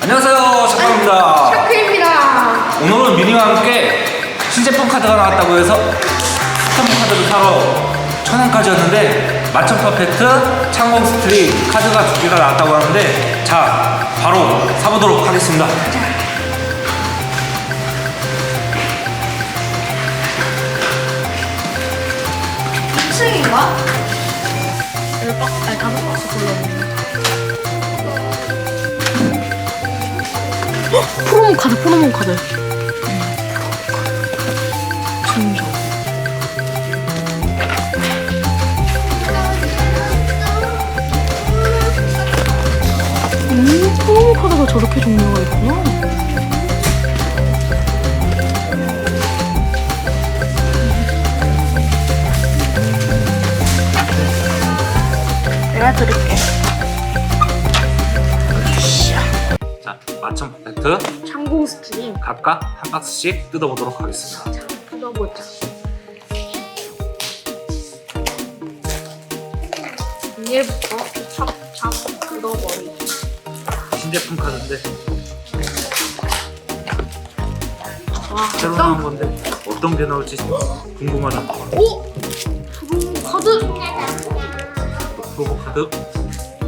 안녕하세요 작가입니다 샤크입니다. 오늘은 미니와 함께 신제품 카드가 나왔다고 해서 스톰 카드를 사러 천안까지였는데 마천 퍼펙트 창공 스트림 카드가 두 개가 나왔다고 하는데 자 바로 사보도록 하겠습니다 학생인가? 열 박, 아니 다섯 박스 골랐는 데. 프로모 카드, 프로모 카드. 진짜. 음, 프로모 카드가 저렇게 종류가 있구나. 내가 들을게. 자 마천 퍼펙트. 각각 한 박스씩 뜯어보도록 하겠습니다 자, 뜯어보자. 비닐부터 찹찹 뜯어버리기. 신제품 카드인데 와, 새로 나온 건데 어떤 게 나올지 궁금하다 오! 프로 카드! 프로모 카드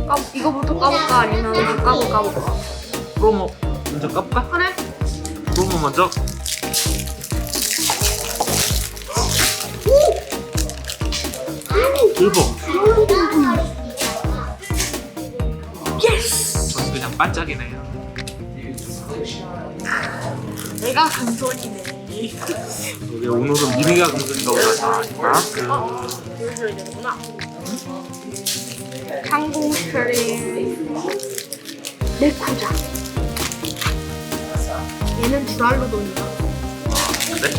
까, 이거부터 까볼까? 아니면 이거 까고 까볼까? 프로모 먼저 까볼까? 그래? 프로모 먼저 대박 예스! 전 그냥 반짝이네요 내가 금손이네. 이게 오늘은 미니가 금손인가 보다 아, 되는구나. 항공 스트림 레쿠자. 얘는 두랄로 돈이야. 그 그래?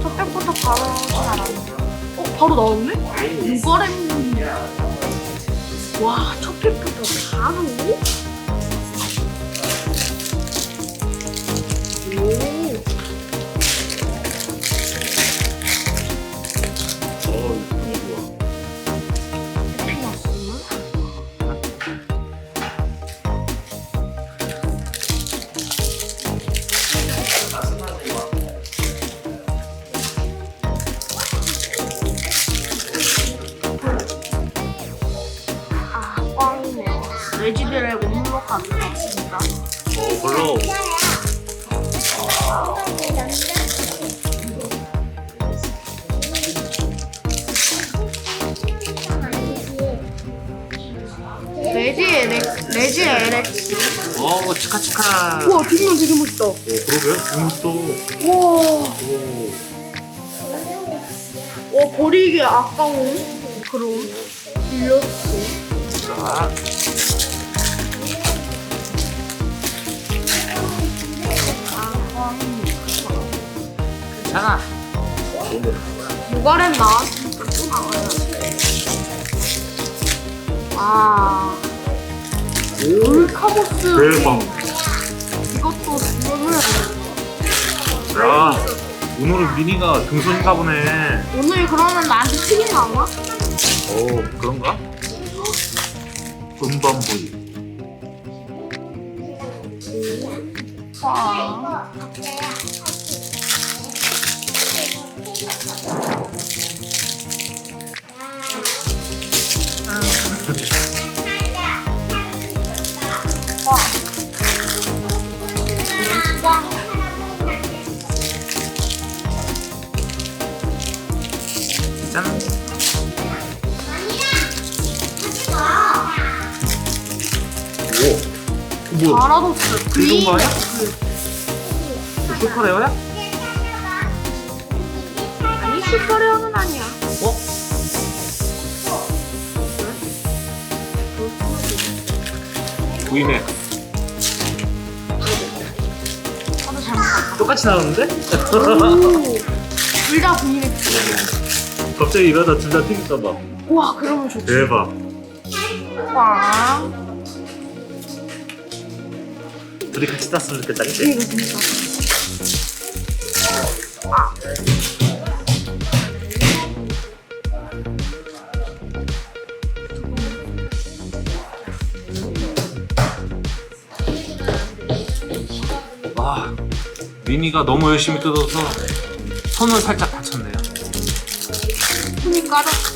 첫 백부터 바로 않았는데. 어, 바로 나왔네? 누가렘. 와, 첫 백부터 바로? 있습니다. 어 별로 레지 LX, 레지 LX. 어 치카치카 우와, 뒷면 되게 멋있다. 오 그러게요 재밌어 우와. 오 와, 버리기 아까운 그런 빌렸어. 자, 괜찮아 나와야 돼. 와. 울카보스. 대박 이것도 지금은 야 오늘은 미니가 금손인가 보네 오늘 그러면 나한테 튀긴 나와? 오 그런가? 음반보이 와. 와. 뭐야? 바라도스 그린 거 아니야? 그- 슈퍼레어야? 아니 슈퍼레어는 아니야. 어? 보이네. 저도 잘못 봤다. 똑같이 나오는데? 둘다 분리했지. 갑자기 이러다 둘 다 튀길까봐. 와 그러면 좋지. 대박. 와. 둘이 같이 땄으면 좋겠다 그치? 그러니까 진짜. 와 미미가 너무 열심히 뜯어서 손을 살짝 다쳤네요. 손이 까닥.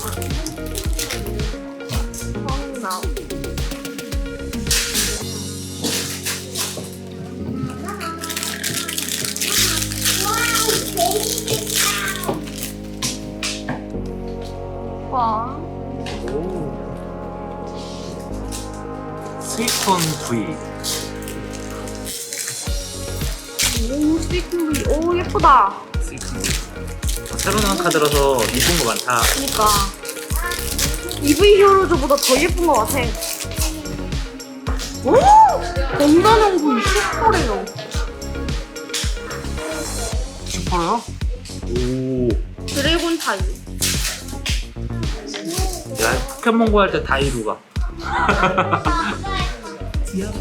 스위톤 V. 오, 스티커비. 오, 예쁘다. 스위톤 V. 새로 나온 카드라서 이쁜 거 많다. 그니까. EV 히어로즈보다 더 예쁜 것 같아. 오! 건강용품 슈퍼래요. 슈퍼요? 오. 드래곤 타일. 야 포켓몬고 할 때 다이루가. 귀여워.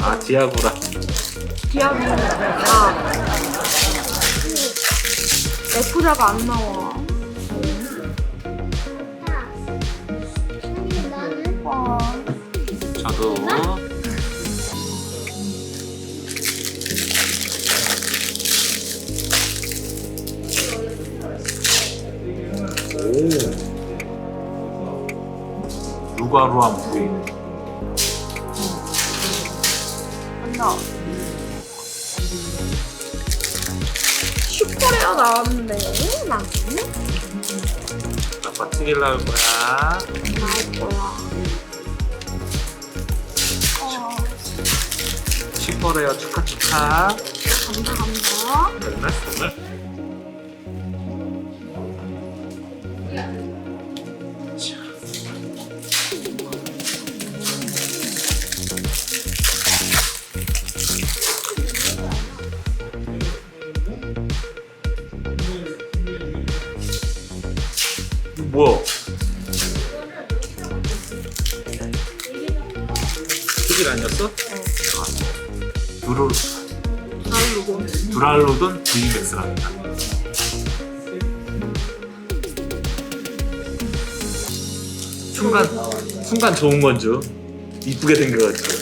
아 디아구라. 디아블로가 F자가 안 나와. 와. 저도 오 루가루한 부인 슈퍼레어 나왔는데 나 아빠 튀길 나올 거야. 나올 거야. 어, 슈퍼레어 축하 축하. 감사 감사. 정말 정말 두랄로돈 VMAX랍니다. 순간 순간 좋은 건줄 이쁘게 생겨가지고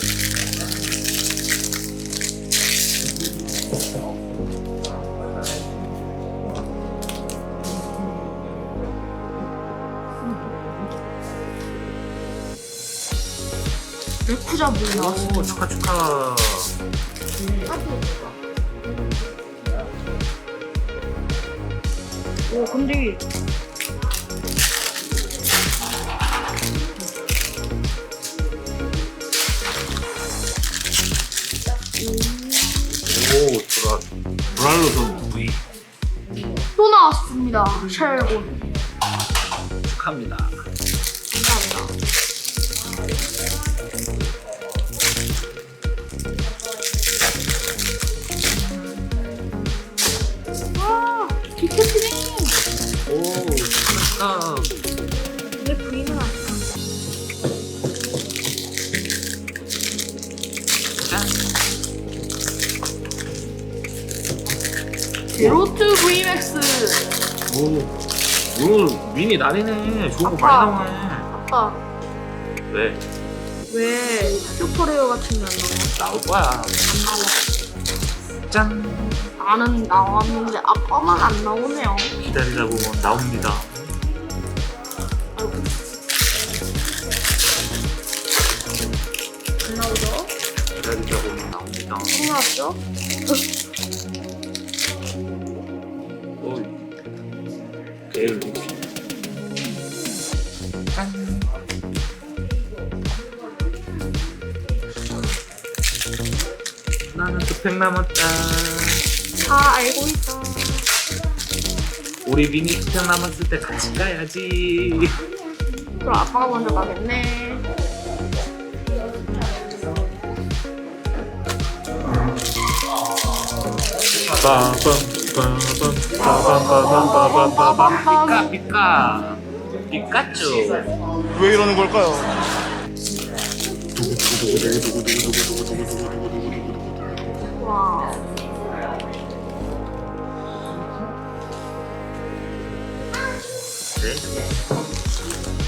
레쿠자 물 나왔어. 오 축하 축하 오 근데 오 두랄 두랄로돈 V 또 나왔습니다. 쉘곤. 축하합니다. 오내 부인은 아니야. 짠 제로투 VMAX. 오 오늘 미니 날이네 좋은 거 아빠. 많이 나오네 아빠, 왜 왜 슈퍼레어 같은 게 안 나와? 나올 거야 안 나와. 짠 나는 나왔는데 아빠만 안 나오네요. 기다리다 보면 나옵니다. 아이고. 안 나오죠? 기다리다 보면 나옵니다. 안 나왔죠? 나는 두팩 남았다. 다 알고 있어. 우리 미니 두팩 남았을 때 같이 가야지. 그럼 아빠가 먼저 가겠네. 빠밤 피카 피카 피카츄 왜 이러는 걸까요? 와.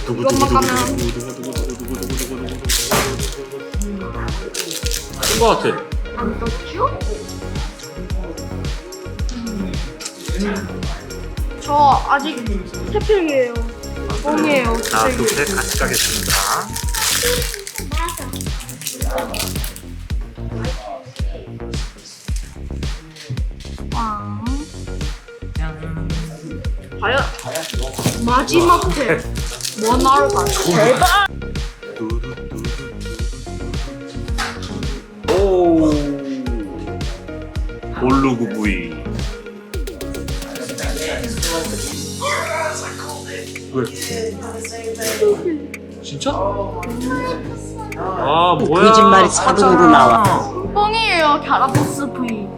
이것만 가면 뜬거 같아. 안 떴죠? 저 아직 태평이에요. 뻥이에요. 자, 태평이. 둘셋 같이 가겠습니다. 와. 과연 마지막 태. 뭐 나올까? 제발. 오. 볼루구 부위. 왜? 진짜? 아 뭐야? 거짓말이 자동으로 나와. 뻥이에요. 갸라보스 V.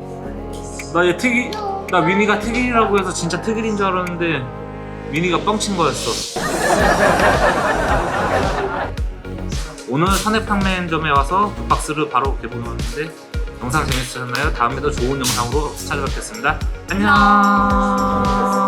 나얘 특이, 나 미니가 특이라고 해서 진짜 특이인 줄 알았는데 미니가 뻥친 거였어. 오늘 선해판매점에 와서 두 박스를 바로 개봉했는데 영상 재밌으셨나요? 다음에도 좋은 영상으로 찾아뵙겠습니다. 안녕.